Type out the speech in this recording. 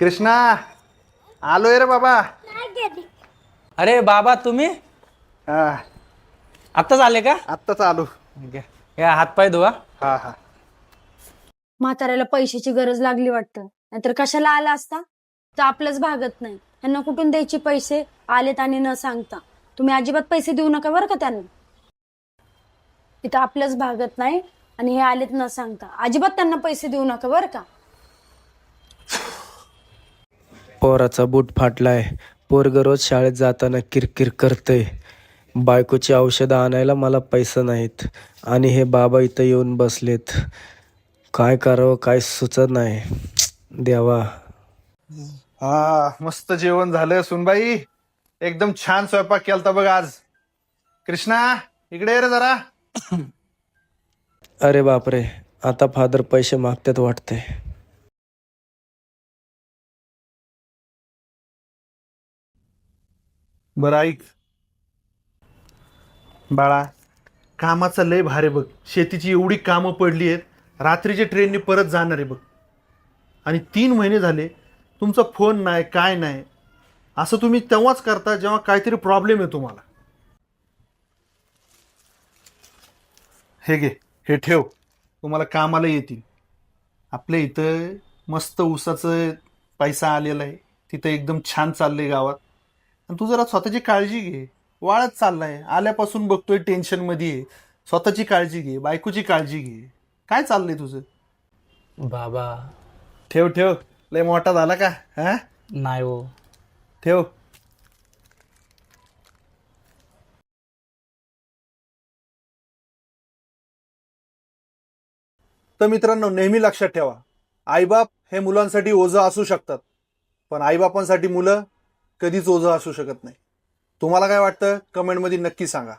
कृष्णा आलोय रे बाबा. अरे बाबा तुम्ही? हा. आत्ताच आले का? आत्ताच आलो. घ्या. या हातपाय धुवा. हा हा. म्हाताऱ्याला पैशाची गरज लागली वाटतं. नाहीतर कशाला आला असता? तर आपलंच भागत नाही. त्यांना कुठून द्यायचे पैसे? आलेत आणि न सांगता. तुम्ही अजिबात पैसे देऊ नका बरं का त्यांना. इथं आपलंच भागत नाही आणि हे आलेत न सांगता. अजिबात त्यांना पैसे देऊ नका बरं का? पोराचा बूट फाटलाय. पोरग रोज शाळेत जाताना किरकिर करतंय. बायकोची औषधं आणायला मला पैसे नाहीत. आणि हे बाबा इथं येऊन बसलेत. काय करावं काय सुचत नाही. देवा. हा मस्त जेवण झालं सुनबाई. एकदम छान स्वयंपाक केलता बघ आज. कृष्णा इकडे ये रे जरा. अरे बापरे आता फादर पैसे मागतात वाटते बरं ऐक. बाळा कामाचा लय भारे बघ. शेतीची एवढी कामं पडली आहेत रात्रीच्या ट्रेनने परत जाणार आहे बघ. आणि तीन महिने झाले तुमचा फोन नाही काय नाही. असं तुम्ही तेव्हाच करता जेव्हा काहीतरी प्रॉब्लेम आहे तुम्हाला हे घे हे ठेव. तुम्हाला कामाला येतील. आपल्या इथं मस्त ऊसाचं पैसा आलेला आहे. तिथं एकदम छान चाललंय गावात. आणि तू जरा स्वतःची काळजी घे. वाळत चाललाय. आल्यापासून बघतोय टेन्शनमध्ये आहे. स्वतःची काळजी घे. बायकोची काळजी घे. काय चाललंय तुझं? बाबा. ठेव ठेव. लय मोठा झाला का? हा? नाही हो. ठेव. तर मित्रांनो नेहमी लक्षात ठेवा. आईबाप हे मुलांसाठी ओझं असू शकतात. पण आईबापांसाठी मुलं कधीच ओझं असू शकत नाही. तुम्हाला काय वाटतं? कमेंटमध्ये नक्की सांगा.